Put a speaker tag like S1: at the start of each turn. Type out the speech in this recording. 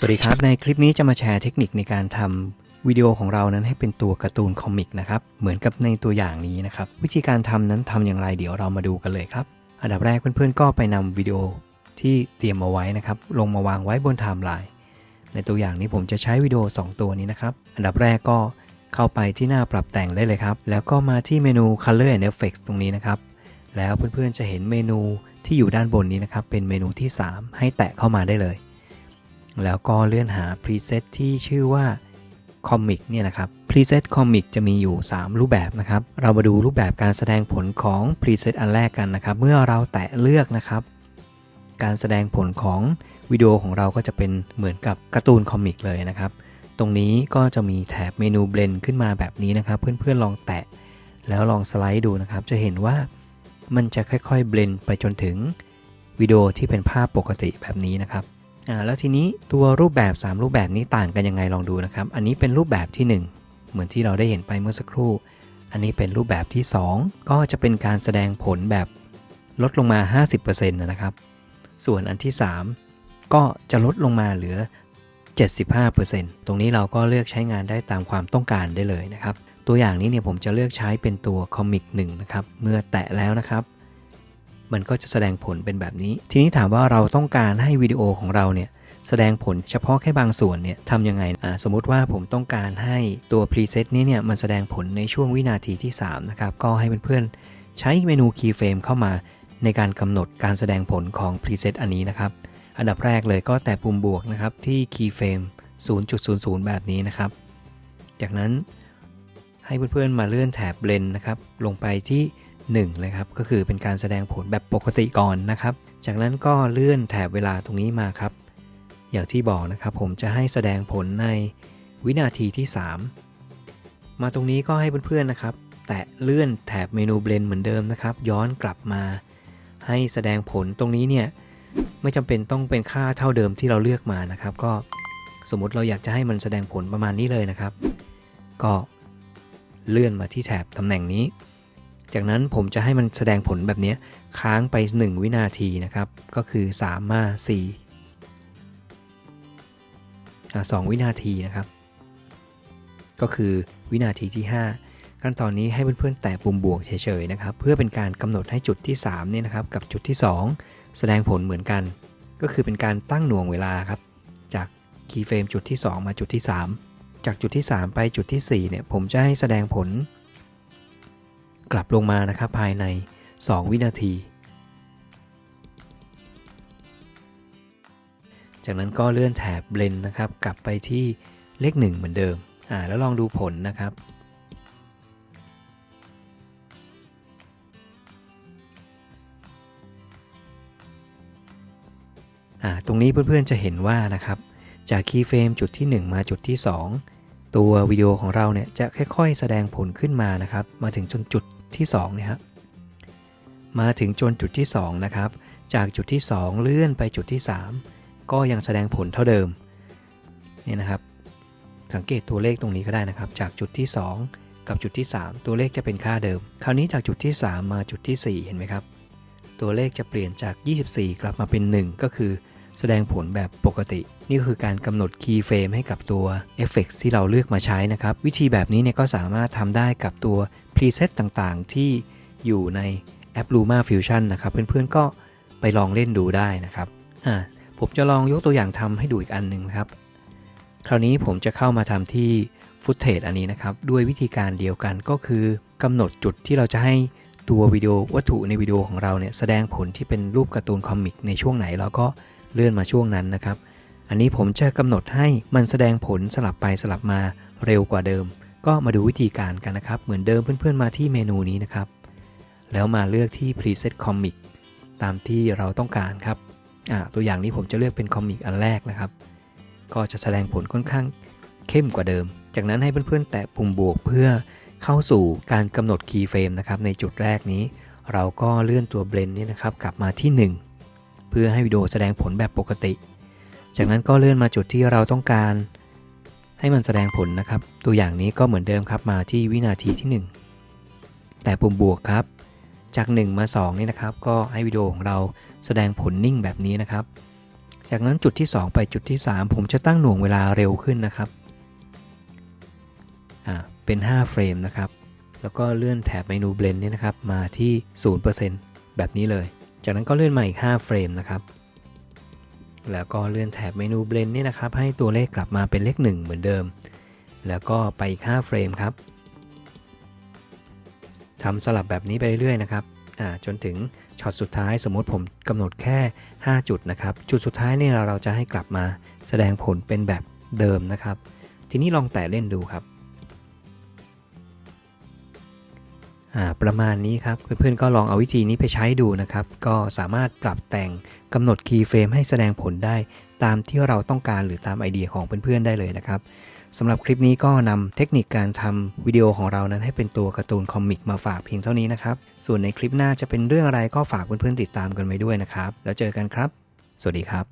S1: สวัสดีครับ ในคลิปนี้จะมาแชร์เทคนิคในการทำวิดีโอของเรานั้นให้เป็นตัวการ์ตูนคอมิกนะครับ เหมือนกับในตัวอย่างนี้นะครับ วิธีการทำนั้นทำอย่างไรเดี๋ยวเรามาดูกันเลยครับ อันดับแรกเพื่อนๆก็ไปนำวิดีโอที่เตรียมมาไว้นะครับ ลงมาวางไว้บนไทม์ไลน์ในตัวอย่างนี้ผมจะใช้วิดีโอ 2 ตัวนี้นะครับ อันดับแรกก็เข้าไปที่หน้าปรับแต่งได้เลยครับ แล้วก็มาที่เมนู Color and Effects ตรงนี้นะครับ แล้วเพื่อนๆจะเห็นเมนูที่อยู่ด้านบนนี้นะครับ เป็นเมนูที่ 3 ให้แตะเข้ามาได้เลย แล้วก็เลื่อนหา preset ที่ชื่อว่า Comic เนี่ยนะครับ preset Comic จะมีอยู่ 3 รูปแบบนะครับ เรามาดูรูปแบบการแสดงผลของ preset อันแรกกันนะครับ เมื่อเราแตะเลือกนะครับ การแสดงผลของวิดีโอของเราก็จะเป็นเหมือนกับการ์ตูนคอมิกเลยนะครับ ตรงนี้ก็จะมีแถบเมนูเบลนขึ้นมาแบบนี้นะครับ เพื่อนๆลองแตะ แล้วลองสไลด์ดูนะครับ จะเห็นว่ามันจะค่อยๆเบลนไปจนถึงวิดีโอที่เป็นภาพปกติแบบนี้นะครับ อ่าแล้วทีนี้ตัวรูปแบบ 3 รูปแบบนี้ต่างกันยังไงลองดูนะครับ อันนี้เป็นรูปแบบที่ 1 เหมือนที่เราได้เห็นไปเมื่อสักครู่ อันนี้เป็นรูปแบบที่ 2 ก็จะเป็นการแสดงผลแบบลดลงมา 50%นะครับ ส่วนอันที่ 3 ก็จะลดลงมาเหลือ 75%ตรงนี้เราก็เลือกใช้งานได้ตามความต้องการได้เลยนะครับ ตัวอย่างนี้เนี่ยผมจะเลือกใช้เป็นตัวคอมิก1นะครับ เมื่อแตะแล้วนะครับ มันก็จะแสดงผลเป็นแบบนี้ ทีนี้ถามว่าเราต้องการให้วิดีโอของเราเนี่ยแสดงผลเฉพาะแค่บางส่วนเนี่ยทำยังไงอ่าสมมุติว่าผมต้องการให้ตัว preset นี้เนี่ยมันแสดงผลในช่วงวินาทีที่ 3 นะครับ ก็ให้เพื่อนๆ ใช้เมนู keyframe เข้ามาในการกำหนดการแสดงผลของ preset อันนี้นะครับ อันดับแรกเลยก็แตะปุ่มบวกนะครับ ที่ keyframe 0.00 แบบนี้นะครับ จากนั้นให้เพื่อนๆมาเลื่อนแถบ blend นะครับ ลงไปที่ 1นะครับก็คือเป็นการแสดงผลแบบปกติก่อนนะครับ จากนั้นก็เลื่อนแถบเวลาตรงนี้มาครับ อย่างที่บอกนะครับผมจะให้แสดงผลในวินาทีที่ 3 มาตรงนี้ก็ให้เพื่อนๆนะครับ แตะเลื่อนแถบเมนูเบลนเหมือนเดิมนะครับ ย้อนกลับมา ให้แสดงผลตรงนี้เนี่ยไม่จำเป็นต้องเป็นค่าเท่าเดิมที่เราเลือกมานะครับ ก็สมมติเราอยากจะให้มันแสดงผลประมาณนี้เลยนะครับ ก็เลื่อนมาที่แถบตำแหน่งนี้ จากนั้นผมจะให้มันแสดงผลแบบนี้ค้างไป 1 วินาทีนะครับ ก็คือ 3 มา4อะ2วินาทีนะครับ ก็คือวินาทีที่ 5 ขั้นตอนนี้ให้เพื่อนๆ แตะปุ่มบวกเฉยๆนะครับ เพื่อเป็นการกำหนดให้จุดที่3เนี่ยนะครับกับจุดที่ 2 แสดงผลเหมือนกัน ก็คือเป็นการตั้งหน่วงเวลาครับ จากคีย์เฟรมจุดที่ 2 มาจุดที่ 3 จากจุดที่ 3 ไปจุดที่4เนี่ยผมจะให้แสดงผล กลับลงมานะครับภายใน 2 วินาที จากนั้นก็เลื่อนแถบ blend นะครับกลับไปที่เลข 1 เหมือนเดิมอ่าแล้วลองดูผลนะครับอ่าตรงนี้เพื่อนๆจะเห็นว่านะครับจากคีย์เฟรมจุดที่ 1 มาจุดที่ 2 ตัววิดีโอของเราเนี่ยจะค่อยๆ แสดงผลขึ้นมานะครับ มาถึงจนจุด ที่2เนี่ยครับมาถึงจนจุดที่ 2 นะครับ จากจุดที่ 2 เลื่อนไปจุดที่ 3 ก็ยังแสดงผลเท่าเดิมนี่นะครับ สังเกตตัวเลขตรงนี้ก็ได้นะครับ จากจุดที่ 2 กับจุดที่ 3 ตัวเลขจะเป็นค่าเดิม คราวนี้จากจุดที่ 3 มาจุดที่ 4 เห็นไหมครับ ตัวเลขจะเปลี่ยนจาก 24 กลับมาเป็น 1 ก็คือแสดงผลแบบปกติ นี่คือการกำหนดคีย์เฟรมให้กับตัว Effects ที่เราเลือกมาใช้นะครับ วิธีแบบนี้เนี่ยก็สามารถทำได้กับตัว Preset ต่างๆ ที่อยู่ในแอป Luma Fusion นะครับ เพื่อนๆก็ไปลองเล่นดูได้นะครับอ่าผมจะลองยกตัวอย่างทำให้ดูอีกอันหนึ่งครับ คราวนี้ผมจะเข้ามาทำที่ Footage อันนี้นะครับ ด้วยวิธีการเดียวกันก็คือกำหนดจุดที่เราจะให้ตัววิดีโอวัตถุในวิดีโอของเราเนี่ยแสดงผลที่เป็นรูปการ์ตูนคอมิกในช่วงไหนเราก็เลื่อนมาช่วงนั้นนะครับ อันนี้ผมจะกำหนดให้มันแสดงผลสลับไปสลับมาเร็วกว่าเดิม ก็มาดูวิธีการกันนะครับ เหมือนเดิมเพื่อนๆมาที่เมนูนี้นะครับ แล้วมาเลือกที่ preset comic ตามที่เราต้องการครับตัวอย่างนี้ผมจะเลือกเป็นคอมิกอันแรกนะครับ ก็จะแสดงผลค่อนข้างเข้มกว่าเดิม จากนั้นให้เพื่อนๆ แตะปุ่มบวกเพื่อเข้าสู่การกำหนดคีย์เฟรมนะครับ ในจุดแรกนี้ เราก็เลื่อนตัวเบลนนี้นะครับกลับมาที่ 1 เพื่อให้วิดีโอแสดงผลแบบปกติ จากนั้นก็เลื่อนมาจุดที่เราต้องการ ให้มันแสดงผลนะครับ ตัวอย่างนี้ก็เหมือนเดิมครับมาที่วินาทีที่ 1 แต่ปุ่มบวกครับ จาก 1 มา 2 นี่นะครับ ก็ให้วิดีโอของเราแสดงผลนิ่งแบบนี้นะครับ จากนั้นจุดที่ 2 ไปจุดที่ 3 ผมจะตั้งหน่วงเวลาเร็วขึ้นนะครับอ่าเป็น 5 เฟรมนะครับ แล้วก็เลื่อนแถบเมนูเบลนเนี่นะครับ มาที่ 0%แบบนี้เลย จากนั้นก็เลื่อนมาอีก 5 เฟรมนะครับ แล้วก็เลื่อนแถบเมนูเบลนนี่นะครับ ให้ตัวเลขกลับมาเป็นเลข 1 เหมือนเดิม แล้วก็ไปอีก5เฟรมครับทำสลับแบบนี้ไปเรื่อยๆนะครับจนถึงช็อตสุดท้ายสมมติผมกำหนดแค่ 5 จุดนะครับ จุดสุดท้ายนี่เราเราจะให้กลับมาแสดงผลเป็นแบบเดิมนะครับ ทีนี้ลองแตะเล่นดูครับ ประมาณนี้ครับ เพื่อนๆก็ลองเอาวิธีนี้ไปใช้ดูนะครับ ก็สามารถปรับแต่งกำหนดคีย์เฟรมให้แสดงผลได้ ตามที่เราต้องการหรือตามไอเดียของเพื่อนๆได้เลยนะครับสำหรับคลิปนี้ก็นำเทคนิคการทำวิดีโอของเรานั้นให้เป็นตัวการ์ตูนคอมิกมาฝากเพียงเท่านี้นะครับ ส่วนในคลิปหน้าจะเป็นเรื่องอะไรก็ฝากเพื่อนๆติดตามกันไว้ด้วยนะครับ แล้วเจอกันครับ สวัสดีครับ